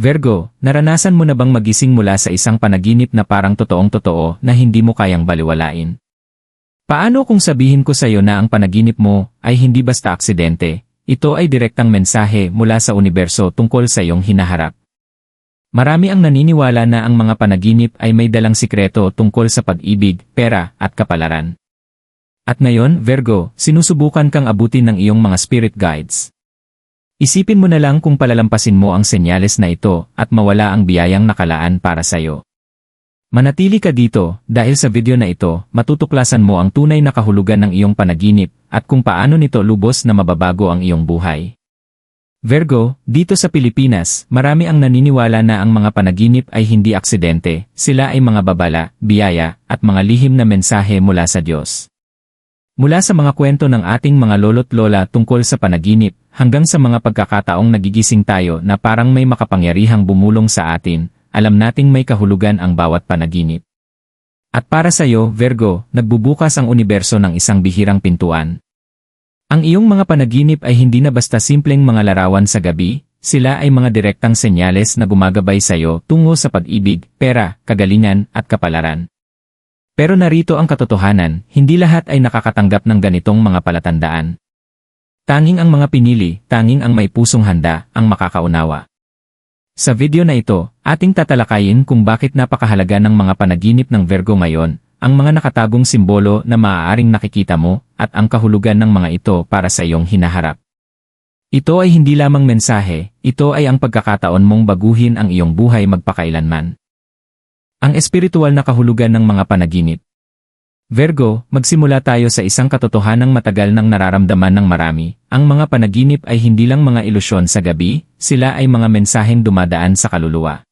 Virgo, naranasan mo na bang magising mula sa isang panaginip na parang totoong totoo na hindi mo kayang baliwalain? Paano kung sabihin ko sa iyo na ang panaginip mo ay hindi basta aksidente, ito ay direktang mensahe mula sa universo tungkol sa iyong hinaharap? Marami ang naniniwala na ang mga panaginip ay may dalang sikreto tungkol sa pag-ibig, pera, at kapalaran. At ngayon, Virgo, sinusubukan kang abutin ng iyong mga spirit guides. Isipin mo na lang kung palalampasin mo ang senyales na ito at mawala ang biyayang nakalaan para sa iyo. Manatili ka dito dahil sa video na ito, matutuklasan mo ang tunay na kahulugan ng iyong panaginip at kung paano nito lubos na mababago ang iyong buhay. Virgo, dito sa Pilipinas, marami ang naniniwala na ang mga panaginip ay hindi aksidente, sila ay mga babala, biyaya, at mga lihim na mensahe mula sa Diyos. Mula sa mga kwento ng ating mga lolo't lola tungkol sa panaginip, hanggang sa mga pagkakataong nagigising tayo na parang may makapangyarihang bumulong sa atin, alam nating may kahulugan ang bawat panaginip. At para sa iyo, Virgo, nagbubukas ang universo ng isang bihirang pintuan. Ang iyong mga panaginip ay hindi na basta simpleng mga larawan sa gabi, sila ay mga direktang senyales na gumagabay sa iyo tungo sa pag-ibig, pera, kagalingan, at kapalaran. Pero narito ang katotohanan, hindi lahat ay nakakatanggap ng ganitong mga palatandaan. Tanging ang mga pinili, tanging ang may pusong handa, ang makakaunawa. Sa video na ito, ating tatalakayin kung bakit napakahalaga ng mga panaginip ng Virgo ngayon, ang mga nakatagong simbolo na maaaring nakikita mo, at ang kahulugan ng mga ito para sa iyong hinaharap. Ito ay hindi lamang mensahe, ito ay ang pagkakataon mong baguhin ang iyong buhay magpakailanman. Ang espiritual na kahulugan ng mga panaginip. Virgo, magsimula tayo sa isang katotohanang matagal nang nararamdaman ng marami. Ang mga panaginip ay hindi lang mga ilusyon sa gabi, sila ay mga mensaheng dumadaan sa kaluluwa.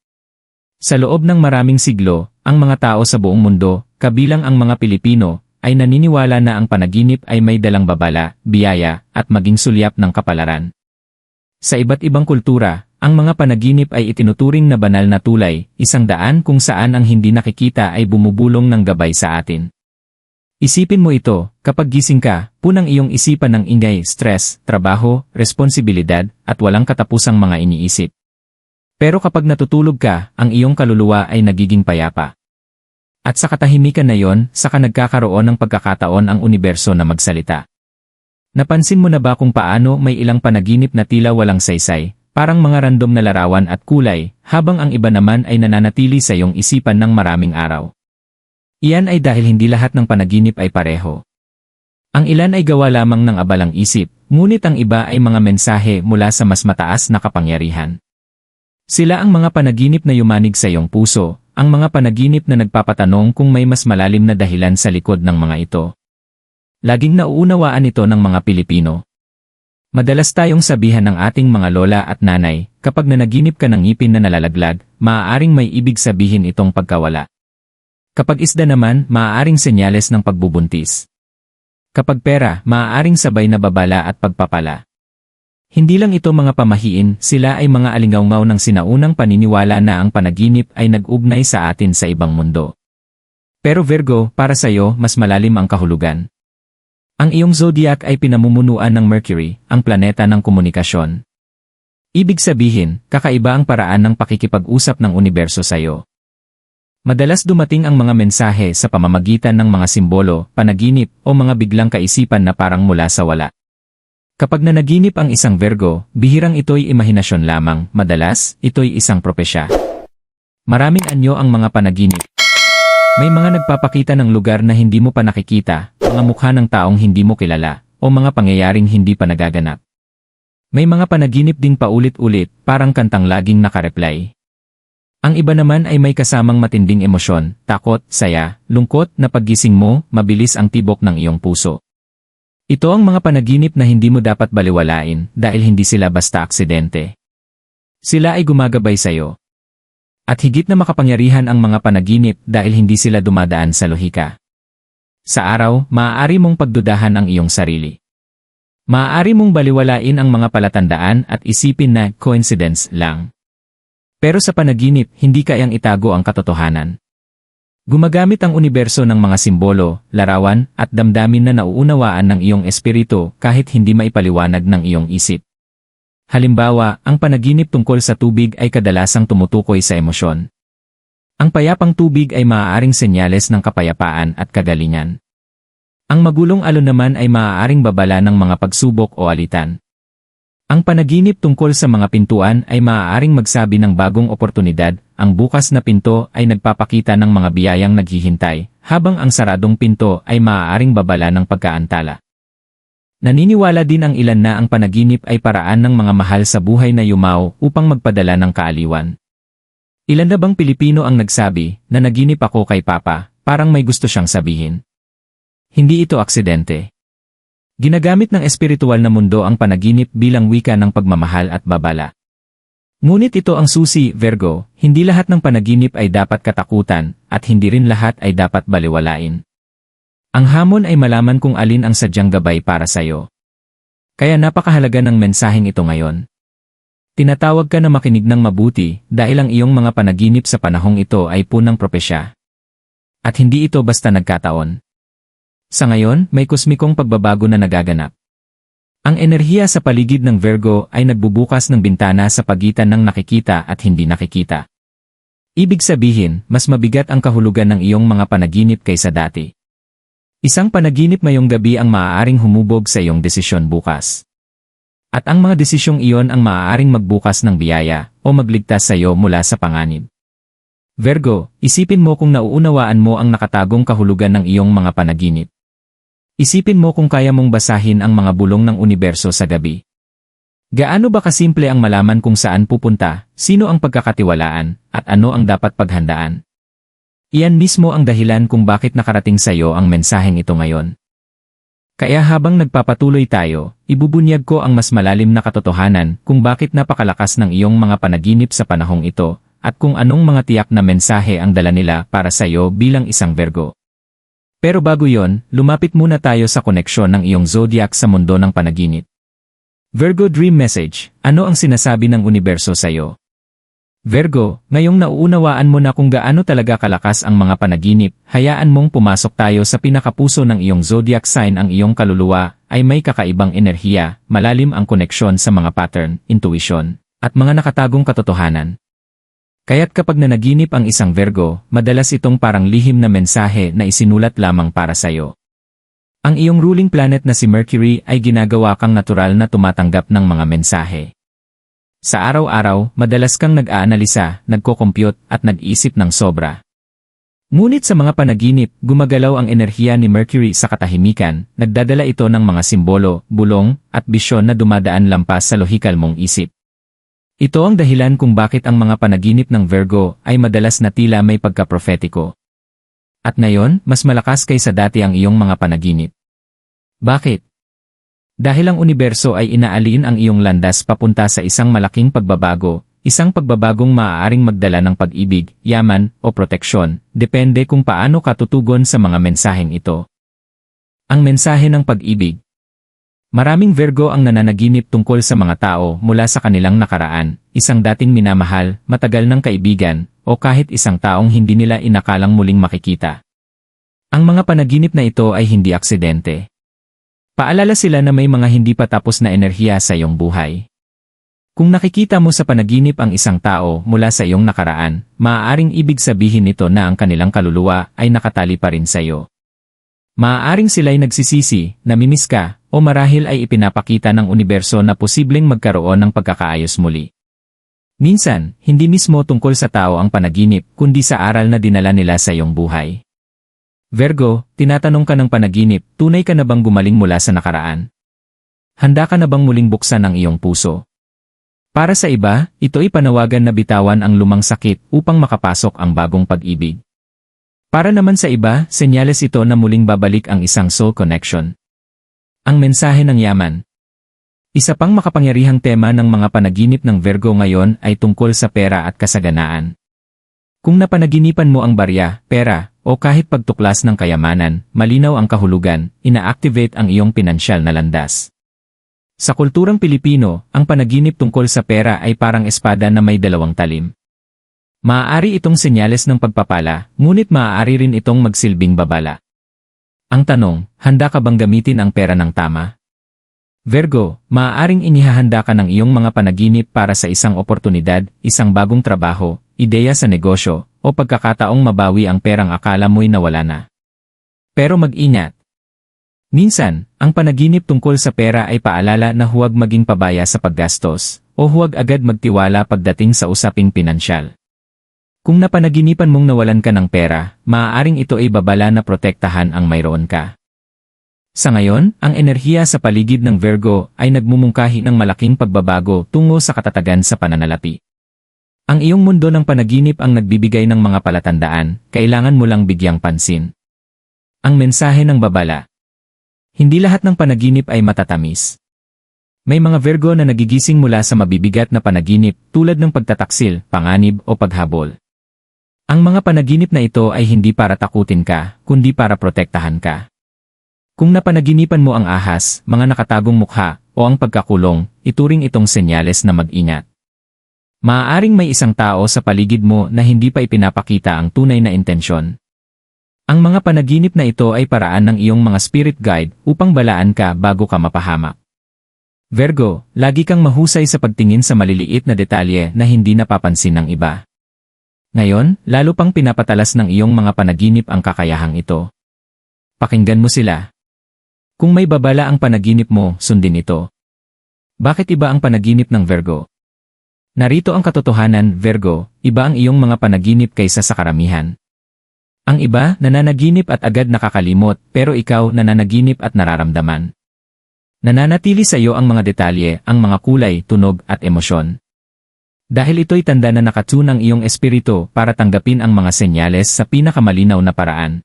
Sa loob ng maraming siglo, ang mga tao sa buong mundo, kabilang ang mga Pilipino, ay naniniwala na ang panaginip ay may dalang babala, biyaya, at maging sulyap ng kapalaran. Sa iba't ibang kultura, ang mga panaginip ay itinuturing na banal na tulay, isang daan kung saan ang hindi nakikita ay bumubulong ng gabay sa atin. Isipin mo ito, kapag gising ka, punang iyong isipan ng ingay, stress, trabaho, responsibilidad, at walang katapusang mga iniisip. Pero kapag natutulog ka, ang iyong kaluluwa ay nagiging payapa. At sa katahimikan na yon, saka nagkakaroon ng pagkakataon ang universo na magsalita. Napansin mo na ba kung paano may ilang panaginip na tila walang saysay, parang mga random na larawan at kulay, habang ang iba naman ay nananatili sa iyong isipan ng maraming araw? Iyan ay dahil hindi lahat ng panaginip ay pareho. Ang ilan ay gawa lamang ng abalang isip, ngunit ang iba ay mga mensahe mula sa mas mataas na kapangyarihan. Sila ang mga panaginip na yumanig sa iyong puso, ang mga panaginip na nagpapatanong kung may mas malalim na dahilan sa likod ng mga ito. Laging nauunawaan ito ng mga Pilipino. Madalas tayong sabihan ng ating mga lola at nanay, kapag nanaginip ka ng ngipin na nalalaglag, maaaring may ibig sabihin itong pagkawala. Kapag isda naman, maaaring senyales ng pagbubuntis. Kapag pera, maaaring sabay na babala at pagpapala. Hindi lang ito mga pamahiin, sila ay mga alingawngaw ng sinaunang paniniwala na ang panaginip ay nag-ugnay sa atin sa ibang mundo. Pero Virgo, para sa iyo, mas malalim ang kahulugan. Ang iyong zodiac ay pinamumunuan ng Mercury, ang planeta ng komunikasyon. Ibig sabihin, kakaiba ang paraan ng pakikipag-usap ng universo sa iyo. Madalas dumating ang mga mensahe sa pamamagitan ng mga simbolo, panaginip, o mga biglang kaisipan na parang mula sa wala. Kapag nanaginip ang isang Virgo, bihirang ito'y imahinasyon lamang, madalas, ito'y isang propesya. Maraming anyo ang mga panaginip. May mga nagpapakita ng lugar na hindi mo pa nakikita, mga mukha ng taong hindi mo kilala, o mga pangyayaring hindi pa nagaganap. May mga panaginip ding paulit-ulit, parang kantang laging nakareply. Ang iba naman ay may kasamang matinding emosyon, takot, saya, lungkot na paggising mo, mabilis ang tibok ng iyong puso. Ito ang mga panaginip na hindi mo dapat baliwalain dahil hindi sila basta aksidente. Sila ay gumagabay sa iyo. At higit na makapangyarihan ang mga panaginip dahil hindi sila dumadaan sa lohika. Sa araw, maaari mong pagdudahan ang iyong sarili. Maaari mong baliwalain ang mga palatandaan at isipin na coincidence lang. Pero sa panaginip, hindi kayang itago ang katotohanan. Gumagamit ang universo ng mga simbolo, larawan, at damdamin na nauunawaan ng iyong espiritu kahit hindi maipaliwanag ng iyong isip. Halimbawa, ang panaginip tungkol sa tubig ay kadalasang tumutukoy sa emosyon. Ang payapang tubig ay maaaring senyales ng kapayapaan at kagalingan. Ang magulong alon naman ay maaaring babala ng mga pagsubok o alitan. Ang panaginip tungkol sa mga pintuan ay maaaring magsabi ng bagong oportunidad, ang bukas na pinto ay nagpapakita ng mga biyayang naghihintay, habang ang saradong pinto ay maaaring babala ng pagkaantala. Naniniwala din ang ilan na ang panaginip ay paraan ng mga mahal sa buhay na yumaw upang magpadala ng kaaliwan. Ilan na bang Pilipino ang nagsabi na naginip ako kay Papa, parang may gusto siyang sabihin. Hindi ito aksidente. Ginagamit ng espiritual na mundo ang panaginip bilang wika ng pagmamahal at babala. Ngunit ito ang susi, Virgo, hindi lahat ng panaginip ay dapat katakutan, at hindi rin lahat ay dapat baliwalain. Ang hamon ay malaman kung alin ang sadyang gabay para sa'yo. Kaya napakahalaga ng mensaheng ito ngayon. Tinatawag ka na makinig ng mabuti dahil ang iyong mga panaginip sa panahong ito ay punang propesya. At hindi ito basta nagkataon. Sa ngayon, may kosmikong pagbabago na nagaganap. Ang enerhiya sa paligid ng Virgo ay nagbubukas ng bintana sa pagitan ng nakikita at hindi nakikita. Ibig sabihin, mas mabigat ang kahulugan ng iyong mga panaginip kaysa dati. Isang panaginip ngayong gabi ang maaaring humubog sa iyong desisyon bukas. At ang mga desisyong iyon ang maaaring magbukas ng biyaya o magligtas sa iyo mula sa panganib. Virgo, isipin mo kung nauunawaan mo ang nakatagong kahulugan ng iyong mga panaginip. Isipin mo kung kaya mong basahin ang mga bulong ng universo sa gabi. Gaano ba kasimple ang malaman kung saan pupunta, sino ang pagkakatiwalaan, at ano ang dapat paghandaan? Iyan mismo ang dahilan kung bakit nakarating sa iyo ang mensaheng ito ngayon. Kaya habang nagpapatuloy tayo, ibubunyag ko ang mas malalim na katotohanan kung bakit napakalakas ng iyong mga panaginip sa panahong ito, at kung anong mga tiyak na mensahe ang dala nila para sa iyo bilang isang Virgo. Pero bago yon, lumapit muna tayo sa koneksyon ng iyong zodiac sa mundo ng panaginip. Virgo Dream Message, ano ang sinasabi ng universo sa iyo? Virgo, ngayong nauunawaan mo na kung gaano talaga kalakas ang mga panaginip, hayaan mong pumasok tayo sa pinakapuso ng iyong zodiac sign ang iyong kaluluwa, ay may kakaibang enerhiya, malalim ang koneksyon sa mga pattern, intuition, at mga nakatagong katotohanan. Kaya't kapag nanaginip ang isang Virgo, madalas itong parang lihim na mensahe na isinulat lamang para sa'yo. Ang iyong ruling planet na si Mercury ay ginagawa kang natural na tumatanggap ng mga mensahe. Sa araw-araw, madalas kang nag-aanalisa, nagko-compute, at nag-isip ng sobra. Ngunit sa mga panaginip, gumagalaw ang enerhiya ni Mercury sa katahimikan, nagdadala ito ng mga simbolo, bulong, at bisyon na dumadaan lampas sa lohikal mong isip. Ito ang dahilan kung bakit ang mga panaginip ng Virgo ay madalas na tila may pagka-prophetiko. At ngayon, mas malakas kaysa dati ang iyong mga panaginip. Bakit? Dahil ang universo ay inaalin ang iyong landas papunta sa isang malaking pagbabago, isang pagbabagong maaaring magdala ng pag-ibig, yaman, o proteksyon, depende kung paano ka tutugon sa mga mensaheng ito. Ang mensahe ng pag-ibig Maraming Virgo ang nananaginip tungkol sa mga tao mula sa kanilang nakaraan, isang dating minamahal, matagal ng kaibigan, o kahit isang taong hindi nila inakalang muling makikita. Ang mga panaginip na ito ay hindi aksidente. Paalala sila na may mga hindi pa tapos na enerhiya sa iyong buhay. Kung nakikita mo sa panaginip ang isang tao mula sa iyong nakaraan, maaaring ibig sabihin nito na ang kanilang kaluluwa ay nakatali pa rin sa iyo. Maaaring sila'y nagsisisi, namimiss ka, o marahil ay ipinapakita ng universo na posibleng magkaroon ng pagkakaayos muli. Minsan, hindi mismo tungkol sa tao ang panaginip, kundi sa aral na dinala nila sa iyong buhay. Virgo, tinatanong ka ng panaginip, tunay ka na bang gumaling mula sa nakaraan? Handa ka na bang muling buksan ang iyong puso? Para sa iba, ito ay panawagan na bitawan ang lumang sakit upang makapasok ang bagong pag-ibig. Para naman sa iba, senyales ito na muling babalik ang isang soul connection. Ang mensahe ng yaman. Isa pang makapangyarihang tema ng mga panaginip ng Virgo ngayon ay tungkol sa pera at kasaganaan. Kung napanaginipan mo ang barya, pera, o kahit pagtuklas ng kayamanan, malinaw ang kahulugan, ina-activate ang iyong pinansyal na landas. Sa kulturang Pilipino, ang panaginip tungkol sa pera ay parang espada na may dalawang talim. Maaari itong senyales ng pagpapala, ngunit maaari rin itong magsilbing babala. Ang tanong, handa ka bang gamitin ang pera ng tama? Virgo, maaaring inihahanda ka ng iyong mga panaginip para sa isang oportunidad, isang bagong trabaho, ideya sa negosyo, o pagkakataong mabawi ang perang akala mo'y nawala na. Pero mag-ingat. Minsan, ang panaginip tungkol sa pera ay paalala na huwag maging pabaya sa paggastos, o huwag agad magtiwala pagdating sa usaping pinansyal. Kung napanaginipan mong nawalan ka ng pera, maaaring ito ay babala na protektahan ang mayroon ka. Sa ngayon, ang enerhiya sa paligid ng Virgo ay nagmumungkahi ng malaking pagbabago tungo sa katatagan sa pananalapi. Ang iyong mundo ng panaginip ang nagbibigay ng mga palatandaan, kailangan mo lang bigyang pansin. Ang mensahe ng babala. Hindi lahat ng panaginip ay matatamis. May mga Virgo na nagigising mula sa mabibigat na panaginip tulad ng pagtataksil, panganib o paghabol. Ang mga panaginip na ito ay hindi para takutin ka, kundi para protektahan ka. Kung napanaginipan mo ang ahas, mga nakatagong mukha, o ang pagkakulong, ituring itong senyales na mag-ingat. Maaaring may isang tao sa paligid mo na hindi pa ipinapakita ang tunay na intensyon. Ang mga panaginip na ito ay paraan ng iyong mga spirit guide upang balaan ka bago ka mapahamak. Virgo, lagi kang mahusay sa pagtingin sa maliliit na detalye na hindi napapansin ng iba. Ngayon, lalo pang pinapatalas ng iyong mga panaginip ang kakayahang ito. Pakinggan mo sila. Kung may babala ang panaginip mo, sundin ito. Bakit iba ang panaginip ng Virgo? Narito ang katotohanan, Virgo, iba ang iyong mga panaginip kaysa sa karamihan. Ang iba, nananaginip at agad nakakalimot, pero ikaw nananaginip at nararamdaman. Nananatili sa iyo ang mga detalye, ang mga kulay, tunog, at emosyon. Dahil ito'y tanda na nakatune ang iyong espiritu para tanggapin ang mga senyales sa pinakamalinaw na paraan.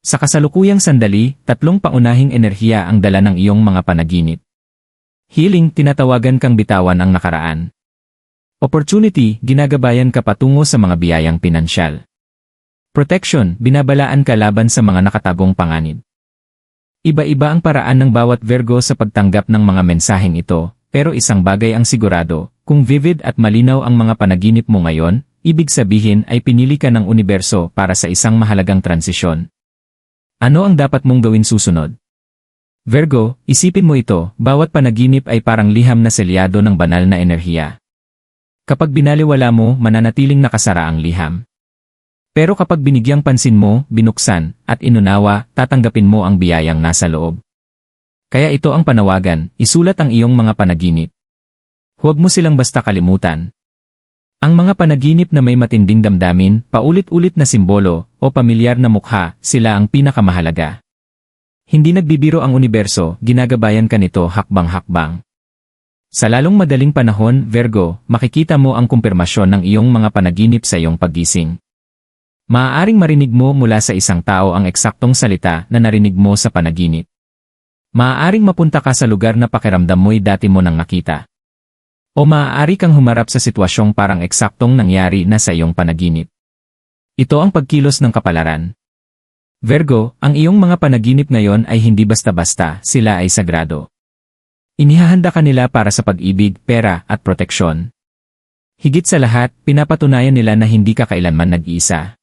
Sa kasalukuyang sandali, tatlong paunahing enerhiya ang dala ng iyong mga panaginip. Healing, tinatawagan kang bitawan ang nakaraan. Opportunity, ginagabayan ka patungo sa mga biyayang pinansyal. Protection, binabalaan ka laban sa mga nakatagong panganib. Iba-iba ang paraan ng bawat Virgo sa pagtanggap ng mga mensaheng ito, pero isang bagay ang sigurado, kung vivid at malinaw ang mga panaginip mo ngayon, ibig sabihin ay pinili ka ng universo para sa isang mahalagang transisyon. Ano ang dapat mong gawin susunod? Virgo, isipin mo ito, bawat panaginip ay parang liham na selyado ng banal na enerhiya. Kapag binaliwala mo, mananatiling nakasara ang liham. Pero kapag binigyang pansin mo, binuksan, at inunawa, tatanggapin mo ang biyayang nasa loob. Kaya ito ang panawagan, isulat ang iyong mga panaginip. Huwag mo silang basta kalimutan. Ang mga panaginip na may matinding damdamin, paulit-ulit na simbolo, o pamilyar na mukha, sila ang pinakamahalaga. Hindi nagbibiro ang universo, ginagabayan ka nito hakbang-hakbang. Sa lalong madaling panahon, Virgo, makikita mo ang kumpirmasyon ng iyong mga panaginip sa iyong paggising. Maaaring marinig mo mula sa isang tao ang eksaktong salita na narinig mo sa panaginip. Maaaring mapunta ka sa lugar na pakiramdam mo'y dati mo nang nakita. O maaari kang humarap sa sitwasyong parang eksaktong nangyari na sa iyong panaginip. Ito ang pagkilos ng kapalaran. Virgo, ang iyong mga panaginip ngayon ay hindi basta-basta, sila ay sagrado. Inihahanda ka nila para sa pag-ibig, pera, at proteksyon. Higit sa lahat, pinapatunayan nila na hindi ka kailanman nag-iisa.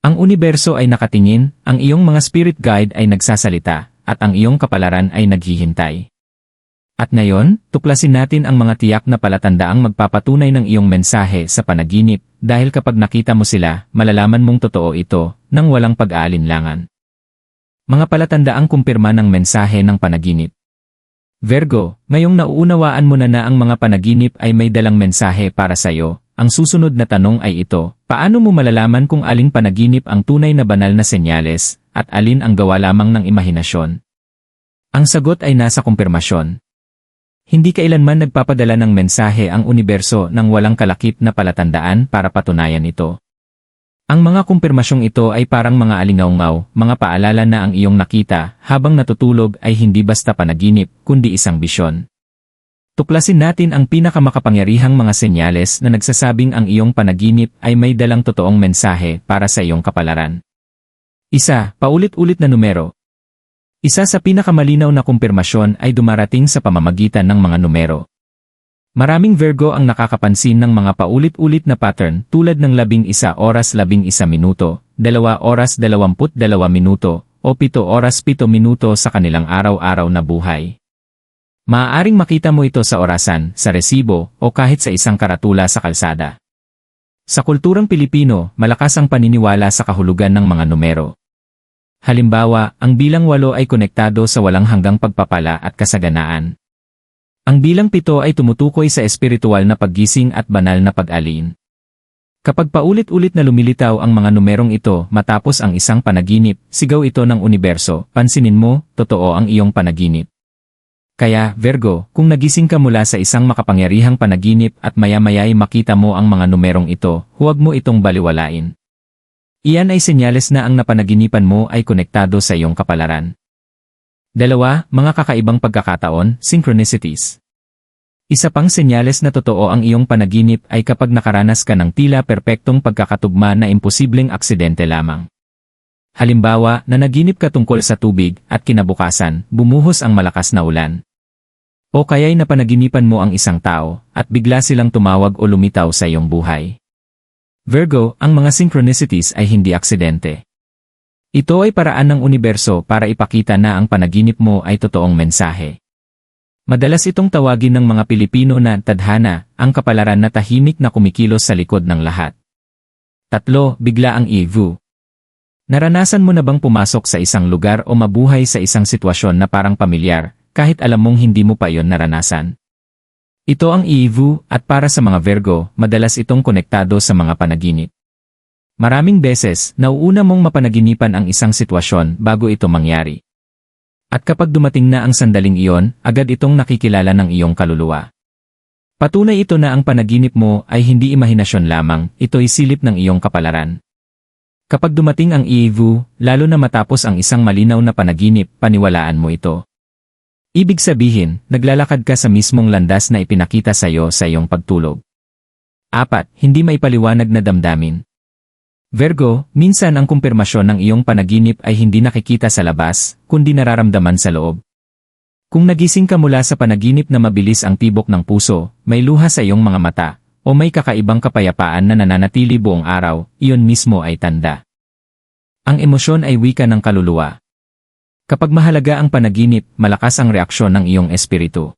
Ang universo ay nakatingin, ang iyong mga spirit guide ay nagsasalita, at ang iyong kapalaran ay naghihintay. At ngayon, tuklasin natin ang mga tiyak na palatandaang magpapatunay ng iyong mensahe sa panaginip, dahil kapag nakita mo sila, malalaman mong totoo ito, nang walang pag-aalinlangan. Mga palatandaang kumpirma ng mensahe ng panaginip. Virgo, ngayong nauunawaan mo na na ang mga panaginip ay may dalang mensahe para sa iyo, ang susunod na tanong ay ito, paano mo malalaman kung aling panaginip ang tunay na banal na senyales, at alin ang gawa lamang ng imahinasyon? Ang sagot ay nasa kumpirmasyon. Hindi kailanman nagpapadala ng mensahe ang universo ng walang kalakip na palatandaan para patunayan ito. Ang mga kumpirmasyong ito ay parang mga alingaungaw, mga paalala na ang iyong nakita habang natutulog ay hindi basta panaginip, kundi isang bisyon. Tuklasin natin ang pinakamakapangyarihang mga senyales na nagsasabing ang iyong panaginip ay may dalang totoong mensahe para sa iyong kapalaran. Isa, paulit-ulit na numero, isa sa pinakamalinaw na kumpirmasyon ay dumarating sa pamamagitan ng mga numero. Maraming Virgo ang nakakapansin ng mga paulit-ulit na pattern tulad ng 11 oras 11 minuto, 2 oras 22 minuto, o 7 oras 7 minuto sa kanilang araw-araw na buhay. Maaaring makita mo ito sa orasan, sa resibo, o kahit sa isang karatula sa kalsada. Sa kulturang Pilipino, malakas ang paniniwala sa kahulugan ng mga numero. Halimbawa, ang bilang walo ay konektado sa walang hanggang pagpapala at kasaganaan. Ang bilang pito ay tumutukoy sa espiritual na paggising at banal na pag-alin. Kapag paulit-ulit na lumilitaw ang mga numerong ito matapos ang isang panaginip, sigaw ito ng universo, pansinin mo, totoo ang iyong panaginip. Kaya, Virgo, kung nagising ka mula sa isang makapangyarihang panaginip at maya-maya'y makita mo ang mga numerong ito, huwag mo itong baliwalain. Iyan ay senyales na ang napanaginipan mo ay konektado sa iyong kapalaran. Dalawa, mga kakaibang pagkakataon, synchronicities. Isa pang senyales na totoo ang iyong panaginip ay kapag nakaranas ka ng tila perpektong pagkakatugma na imposibleng aksidente lamang. Halimbawa, nanaginip ka tungkol sa tubig at kinabukasan, bumuhos ang malakas na ulan. O kaya'y napanaginipan mo ang isang tao, at bigla silang tumawag o lumitaw sa iyong buhay. Virgo, ang mga synchronicities ay hindi aksidente. Ito ay paraan ng universo para ipakita na ang panaginip mo ay totoong mensahe. Madalas itong tawagin ng mga Pilipino na tadhana, ang kapalaran na tahimik na kumikilos sa likod ng lahat. Tatlo, bigla ang ivu. Naranasan mo na bang pumasok sa isang lugar o mabuhay sa isang sitwasyon na parang pamilyar, kahit alam mong hindi mo pa iyon naranasan. Ito ang iivu at para sa mga Virgo, madalas itong konektado sa mga panaginip. Maraming beses, nauuna mong mapanaginipan ang isang sitwasyon bago ito mangyari. At kapag dumating na ang sandaling iyon, agad itong nakikilala ng iyong kaluluwa. Patunay ito na ang panaginip mo ay hindi imahinasyon lamang, ito'y silip ng iyong kapalaran. Kapag dumating ang iivu, lalo na matapos ang isang malinaw na panaginip, paniwalaan mo ito. Ibig sabihin, naglalakad ka sa mismong landas na ipinakita sa iyo sa iyong pagtulog. Apat, hindi maipaliwanag na damdamin. Virgo, minsan ang kumpirmasyon ng iyong panaginip ay hindi nakikita sa labas, kundi nararamdaman sa loob. Kung nagising ka mula sa panaginip na mabilis ang tibok ng puso, may luha sa iyong mga mata, o may kakaibang kapayapaan na nananatili buong araw, iyon mismo ay tanda. Ang emosyon ay wika ng kaluluwa. Kapag mahalaga ang panaginip, malakas ang reaksyon ng iyong espiritu.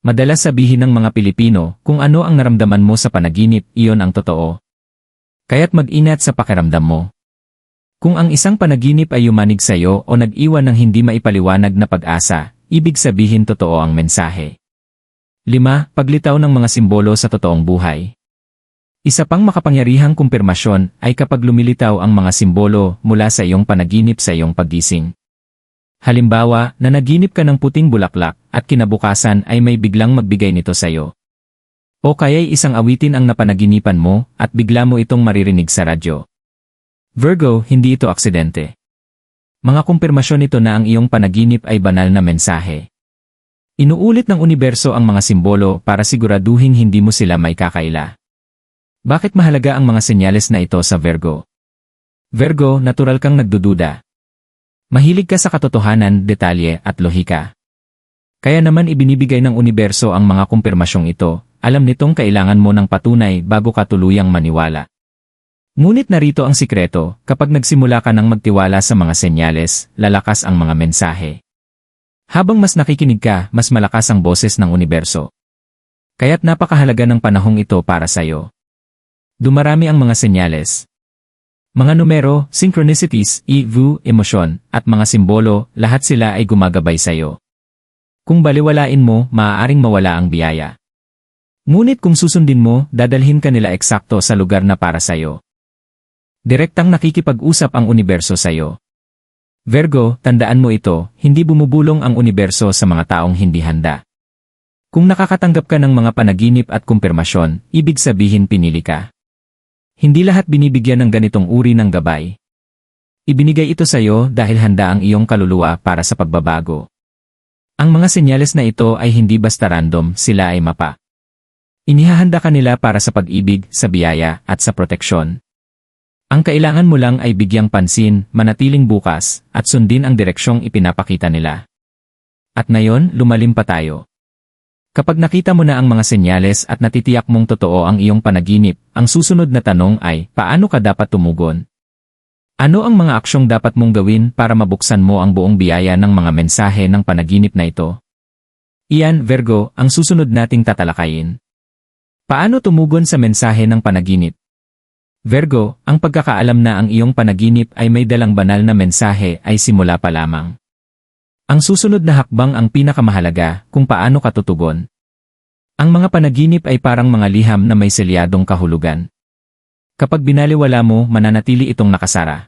Madalas sabihin ng mga Pilipino, kung ano ang naramdaman mo sa panaginip, iyon ang totoo. Kaya't mag-inat sa pakiramdam mo. Kung ang isang panaginip ay yumanig sa iyo o nag-iwan ng hindi maipaliwanag na pag-asa, ibig sabihin totoo ang mensahe. 5. Paglitaw ng mga simbolo sa totoong buhay. Isa pang makapangyarihang kumpirmasyon ay kapag lumilitaw ang mga simbolo mula sa iyong panaginip sa iyong paggising. Halimbawa, nanaginip ka ng puting bulaklak at kinabukasan ay may biglang magbigay nito sa iyo. O kaya'y isang awitin ang napanaginipan mo at bigla mo itong maririnig sa radyo. Virgo, hindi ito aksidente. Mga kumpirmasyon ito na ang iyong panaginip ay banal na mensahe. Inuulit ng universo ang mga simbolo para siguraduhin hindi mo sila may kakaila. Bakit mahalaga ang mga senyales na ito sa Virgo? Virgo, natural kang nagdududa. Mahilig ka sa katotohanan, detalye at lohika. Kaya naman ibinibigay ng universo ang mga kumpirmasyong ito, alam nitong kailangan mo ng patunay bago ka tuluyang maniwala. Ngunit narito ang sikreto, kapag nagsimula ka ng magtiwala sa mga senyales, lalakas ang mga mensahe. Habang mas nakikinig ka, mas malakas ang boses ng universo. Kaya't napakahalaga ng panahong ito para sa'yo. Dumarami ang mga senyales, mga numero, synchronicities, EVU, emosyon, at mga simbolo, lahat sila ay gumagabay sa iyo. Kung baliwalain mo, maaaring mawala ang biyaya. Ngunit kung susundin mo, dadalhin ka nila eksakto sa lugar na para sa iyo. Direktang nakikipag-usap ang universo sa iyo. Virgo, tandaan mo ito, hindi bumubulong ang universo sa mga taong hindi handa. Kung nakakatanggap ka ng mga panaginip at kumpirmasyon, ibig sabihin pinili ka. Hindi lahat binibigyan ng ganitong uri ng gabay. Ibinigay ito sa iyo dahil handa ang iyong kaluluwa para sa pagbabago. Ang mga senyales na ito ay hindi basta random, sila ay mapa. Inihahanda ka nila para sa pag-ibig, sa biyaya, at sa proteksyon. Ang kailangan mo lang ay bigyang pansin, manatiling bukas, at sundin ang direksyong ipinapakita nila. At ngayon, lumalim pa tayo. Kapag nakita mo na ang mga senyales at natitiyak mong totoo ang iyong panaginip, ang susunod na tanong ay, paano ka dapat tumugon? Ano ang mga aksyong dapat mong gawin para mabuksan mo ang buong biyaya ng mga mensahe ng panaginip na ito? Iyan, Virgo, ang susunod nating tatalakayin. Paano tumugon sa mensahe ng panaginip? Virgo, ang pagkakaalam na ang iyong panaginip ay may dalang banal na mensahe ay simula pa lamang. Ang susunod na hakbang ang pinakamahalaga kung paano ka tutugon. Ang mga panaginip ay parang mga liham na may selyadong kahulugan. Kapag binaliwala mo, mananatili itong nakasara.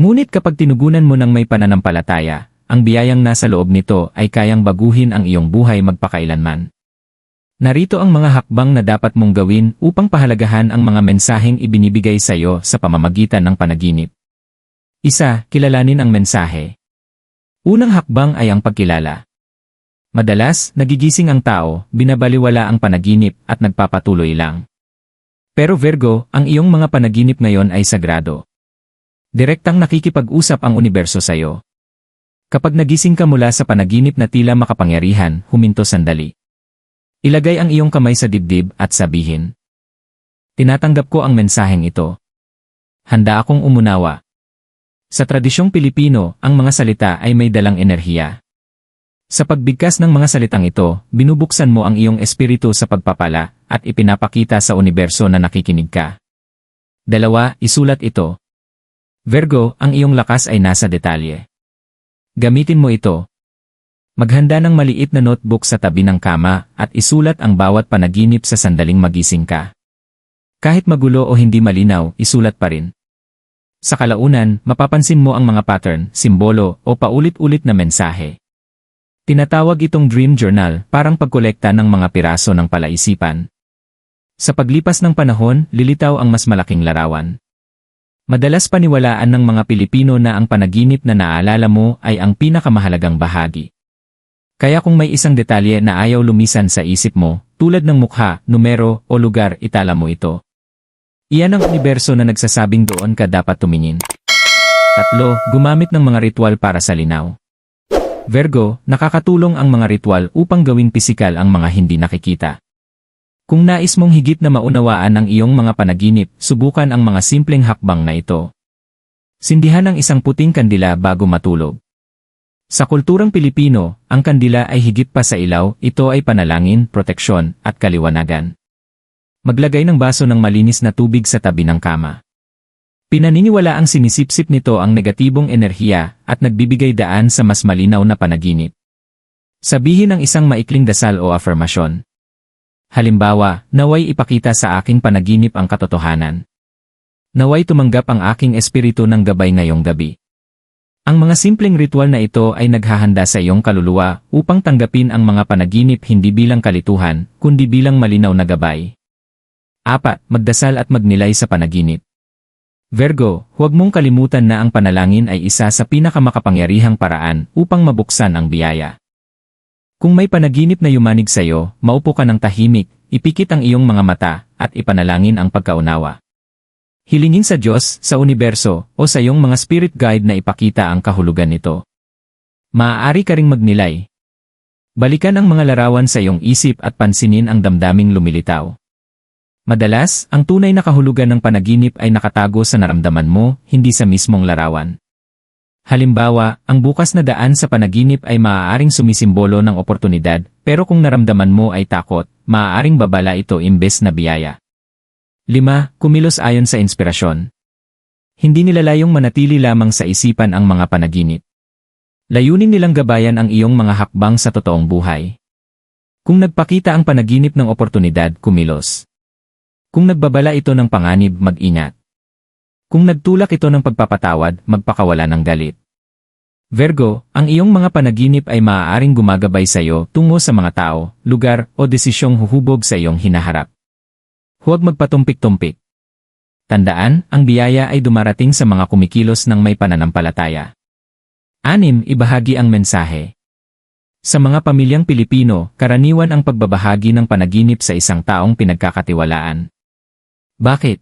Ngunit kapag tinugunan mo ng may pananampalataya, ang biyayang nasa loob nito ay kayang baguhin ang iyong buhay magpakailanman. Narito ang mga hakbang na dapat mong gawin upang pahalagahan ang mga mensaheng ibinibigay sa iyo sa pamamagitan ng panaginip. Isa, kilalanin ang mensahe. Unang hakbang ay ang pagkilala. Madalas, nagigising ang tao, binabaliwala ang panaginip at nagpapatuloy lang. Pero Virgo, ang iyong mga panaginip ngayon ay sagrado. Direktang nakikipag-usap ang universo sa iyo. Kapag nagising ka mula sa panaginip na tila makapangyarihan, huminto sandali. Ilagay ang iyong kamay sa dibdib at sabihin. Tinatanggap ko ang mensaheng ito. Handa akong umunawa. Sa tradisyong Pilipino, ang mga salita ay may dalang enerhiya. Sa pagbigkas ng mga salitang ito, binubuksan mo ang iyong espiritu sa pagpapala at ipinapakita sa universo na nakikinig ka. Dalawa, isulat ito. Virgo, ang iyong lakas ay nasa detalye. Gamitin mo ito, Maghanda ng maliit na notebook sa tabi ng kama at isulat ang bawat panaginip sa sandaling magising ka. Kahit magulo o hindi malinaw, isulat pa rin. Sa kalaunan, mapapansin mo ang mga pattern, simbolo, o paulit-ulit na mensahe. Tinatawag itong dream journal, parang pagkolekta ng mga piraso ng palaisipan. Sa paglipas ng panahon, lilitaw ang mas malaking larawan. Madalas paniwalaan ng mga Pilipino na ang panaginip na naalala mo ay ang pinakamahalagang bahagi. Kaya kung may isang detalye na ayaw lumisan sa isip mo, tulad ng mukha, numero, o lugar, itala mo ito. Iyan ang universo na nagsasabing doon ka dapat tumingin. Tatlo, gumamit ng mga ritual para sa linaw. Virgo, nakakatulong ang mga ritual upang gawing pisikal ang mga hindi nakikita. Kung nais mong higit na maunawaan ang iyong mga panaginip, subukan ang mga simpleng hakbang na ito. Sindihan ang isang puting kandila bago matulog. Sa kulturang Pilipino, ang kandila ay higit pa sa ilaw, ito ay panalangin, proteksyon, at kaliwanagan. Maglagay ng baso ng malinis na tubig sa tabi ng kama. Pinaniniwala ang sinisipsip nito ang negatibong enerhiya at nagbibigay daan sa mas malinaw na panaginip. Sabihin ang isang maikling dasal o affirmasyon. Halimbawa, naway ipakita sa aking panaginip ang katotohanan. Naway tumanggap ang aking espiritu ng gabay ngayong gabi. Ang mga simpleng ritual na ito ay naghahanda sa iyong kaluluwa upang tanggapin ang mga panaginip hindi bilang kalituhan, kundi bilang malinaw na gabay. 4. Magdasal at magnilay sa panaginip. Virgo, huwag mong kalimutan na ang panalangin ay isa sa pinakamakapangyarihang paraan upang mabuksan ang biyaya. Kung may panaginip na yumanig sa iyo, maupo ka ng tahimik, ipikit ang iyong mga mata, at ipanalangin ang pagkaunawa. Hilingin sa Diyos, sa universo, o sa iyong mga spirit guide na ipakita ang kahulugan nito. Maaari ka ring magnilay. Balikan ang mga larawan sa iyong isip at pansinin ang damdaming lumilitaw. Madalas, ang tunay na kahulugan ng panaginip ay nakatago sa naramdaman mo, hindi sa mismong larawan. Halimbawa, ang bukas na daan sa panaginip ay maaaring sumisimbolo ng oportunidad, pero kung naramdaman mo ay takot, maaaring babala ito imbes na biyaya. 5. Kumilos ayon sa inspirasyon. Hindi nila layong manatili lamang sa isipan ang mga panaginip. Layunin nilang gabayan ang iyong mga hakbang sa totoong buhay. Kung nagpakita ang panaginip ng oportunidad, kumilos. Kung nagbabala ito ng panganib, mag-ingat. Kung nagtulak ito ng pagpapatawad, magpakawala ng galit. Virgo, ang iyong mga panaginip ay maaaring gumagabay sa iyo tungo sa mga tao, lugar, o desisyong huhubog sa iyong hinaharap. Huwag magpatumpik-tumpik. Tandaan, ang biyaya ay dumarating sa mga kumikilos ng may pananampalataya. Anim, ibahagi ang mensahe. Sa mga pamilyang Pilipino, karaniwan ang pagbabahagi ng panaginip sa isang taong pinagkakatiwalaan. Bakit?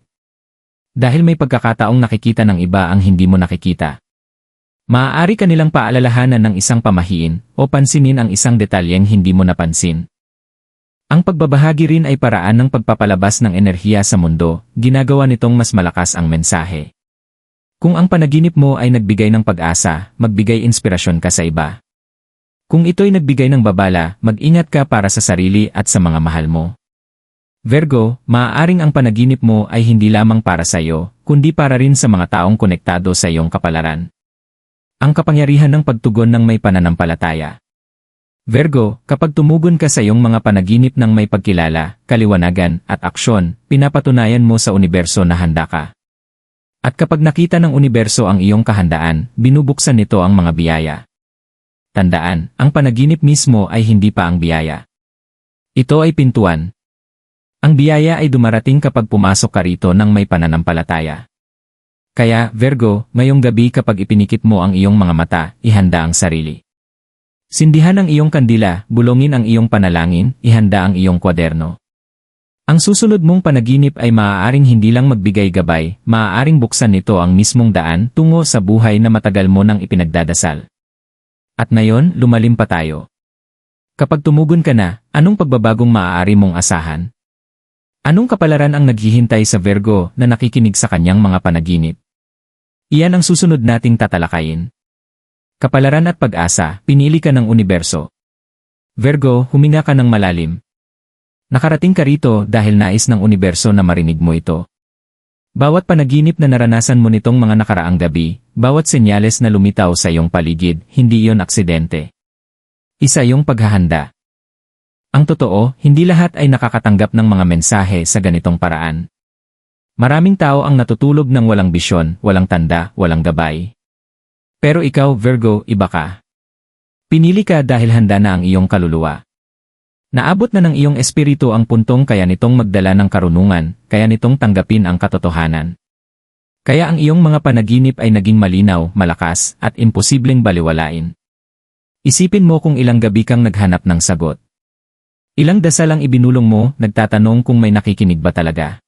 Dahil may pagkakataong nakikita ng iba ang hindi mo nakikita. Maaari ka nilang paalalahanan ng isang pamahiin o pansinin ang isang detalyeng hindi mo napansin. Ang pagbabahagi rin ay paraan ng pagpapalabas ng enerhiya sa mundo, ginagawa nitong mas malakas ang mensahe. Kung ang panaginip mo ay nagbigay ng pag-asa, magbigay inspirasyon ka sa iba. Kung ito'y nagbigay ng babala, mag-ingat ka para sa sarili at sa mga mahal mo. Virgo, maaaring ang panaginip mo ay hindi lamang para sa iyo, kundi para rin sa mga taong konektado sa iyong kapalaran. Ang kapangyarihan ng pagtugon ng may pananampalataya. Virgo, kapag tumugon ka sa iyong mga panaginip ng may pagkilala, kaliwanagan, at aksyon, pinapatunayan mo sa universo na handa ka. At kapag nakita ng universo ang iyong kahandaan, binubuksan nito ang mga biyaya. Tandaan, ang panaginip mismo ay hindi pa ang biyaya. Ito ay pintuan. Ang biyaya ay dumarating kapag pumasok ka rito ng may pananampalataya. Kaya, Virgo, ngayong gabi kapag ipinikit mo ang iyong mga mata, ihanda ang sarili. Sindihan ang iyong kandila, bulongin ang iyong panalangin, ihanda ang iyong kwaderno. Ang susunod mong panaginip ay maaaring hindi lang magbigay gabay, maaaring buksan nito ang mismong daan tungo sa buhay na matagal mo nang ipinagdadasal. At ngayon, lumalim pa tayo. Kapag tumugon ka na, anong pagbabagong maaari mong asahan? Anong kapalaran ang naghihintay sa Virgo na nakikinig sa kanyang mga panaginip? Iyan ang susunod nating tatalakayin. Kapalaran at pag-asa, pinili ka ng universo. Virgo, huminga ka ng malalim. Nakarating ka rito dahil nais ng universo na marinig mo ito. Bawat panaginip na naranasan mo nitong mga nakaraang gabi, bawat senyales na lumitaw sa iyong paligid, hindi iyon aksidente. Isa iyong paghahanda. Ang totoo, hindi lahat ay nakakatanggap ng mga mensahe sa ganitong paraan. Maraming tao ang natutulog ng walang bisyon, walang tanda, walang gabay. Pero ikaw, Virgo, iba ka. Pinili ka dahil handa na ang iyong kaluluwa. Naabot na ng iyong espiritu ang puntong kaya nitong magdala ng karunungan, kaya nitong tanggapin ang katotohanan. Kaya ang iyong mga panaginip ay naging malinaw, malakas, at imposibleng baliwalain. Isipin mo kung ilang gabi kang naghanap ng sagot. Ilang dasal ang ibinulong mo, nagtatanong kung may nakikinig ba talaga.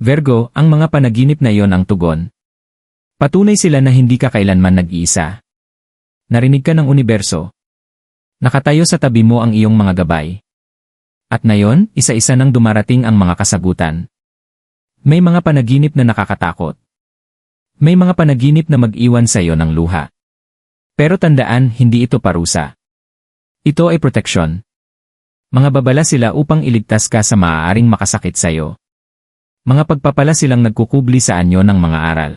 Virgo, ang mga panaginip na iyon ang tugon, Patunay sila na hindi ka kailanman nag-iisa. Narinig ka ng universo. Nakatayo sa tabi mo ang iyong mga gabay. At ngayon, isa-isa nang dumarating ang mga kasagutan. May mga panaginip na nakakatakot. May mga panaginip na mag-iwan sa iyo ng luha. Pero tandaan, hindi ito parusa. Ito ay proteksyon. Mga babala sila upang iligtas ka sa maaaring makasakit sa iyo. Mga pagpapala silang nagkukubli sa anyo ng mga aral.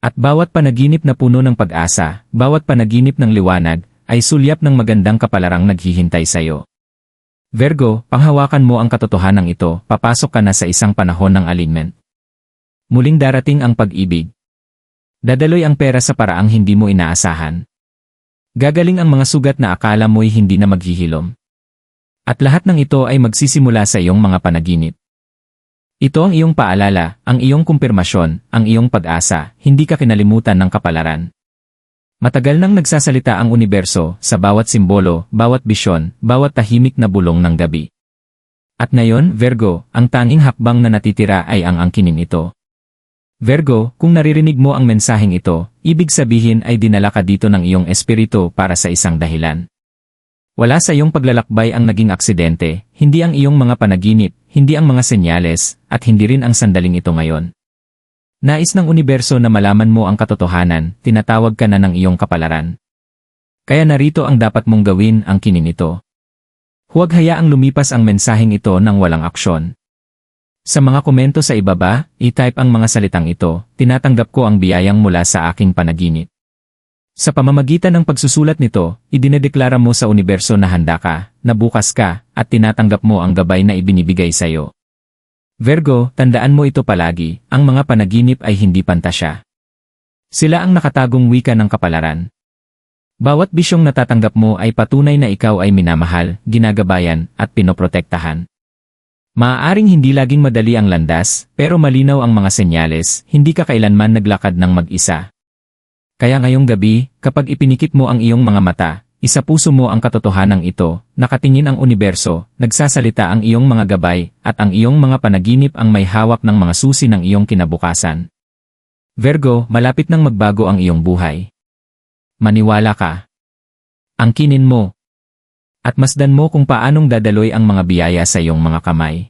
At bawat panaginip na puno ng pag-asa, bawat panaginip ng liwanag, ay sulyap ng magandang kapalarang naghihintay sa iyo. Virgo, panghawakan mo ang katotohanan ito, papasok ka na sa isang panahon ng alignment. Muling darating ang pag-ibig. Dadaloy ang pera sa paraang hindi mo inaasahan. Gagaling ang mga sugat na akala mo'y hindi na maghihilom. At lahat ng ito ay magsisimula sa iyong mga panaginip. Ito ang iyong paalala, ang iyong kumpirmasyon, ang iyong pag-asa, hindi ka kinalimutan ng kapalaran. Matagal nang nagsasalita ang universo sa bawat simbolo, bawat bisyon, bawat tahimik na bulong ng gabi. At ngayon, Virgo, ang tanging hakbang na natitira ay ang angkinin ito. Virgo, kung naririnig mo ang mensaheng ito, ibig sabihin ay dinala ka dito ng iyong espiritu para sa isang dahilan. Wala sa iyong paglalakbay ang naging aksidente, hindi ang iyong mga panaginip, hindi ang mga senyales, at hindi rin ang sandaling ito ngayon. Nais ng universo na malaman mo ang katotohanan, tinatawag ka na ng iyong kapalaran. Kaya narito ang dapat mong gawin ang kinin ito. Huwag hayaang lumipas ang mensaheng ito ng walang aksyon. Sa mga komento sa ibaba, i-type ang mga salitang ito, tinatanggap ko ang biyayang mula sa aking panaginip. Sa pamamagitan ng pagsusulat nito, idinedeklara mo sa universo na handa ka, na bukas ka, at tinatanggap mo ang gabay na ibinibigay sa iyo. Virgo, tandaan mo ito palagi, ang mga panaginip ay hindi pantasya. Sila ang nakatagong wika ng kapalaran. Bawat bisyong natatanggap mo ay patunay na ikaw ay minamahal, ginagabayan, at pinoprotektahan. Maaaring hindi laging madali ang landas, pero malinaw ang mga senyales, hindi ka kailanman naglakad ng mag-isa, kaya ngayong gabi, kapag ipinikit mo ang iyong mga mata, isa puso mo ang katotohanan ito, nakatingin ang universo, nagsasalita ang iyong mga gabay, at ang iyong mga panaginip ang may hawak ng mga susi ng iyong kinabukasan. Virgo, malapit nang magbago ang iyong buhay. Maniwala ka. Angkinin mo. At masdan mo kung paanong dadaloy ang mga biyaya sa iyong mga kamay.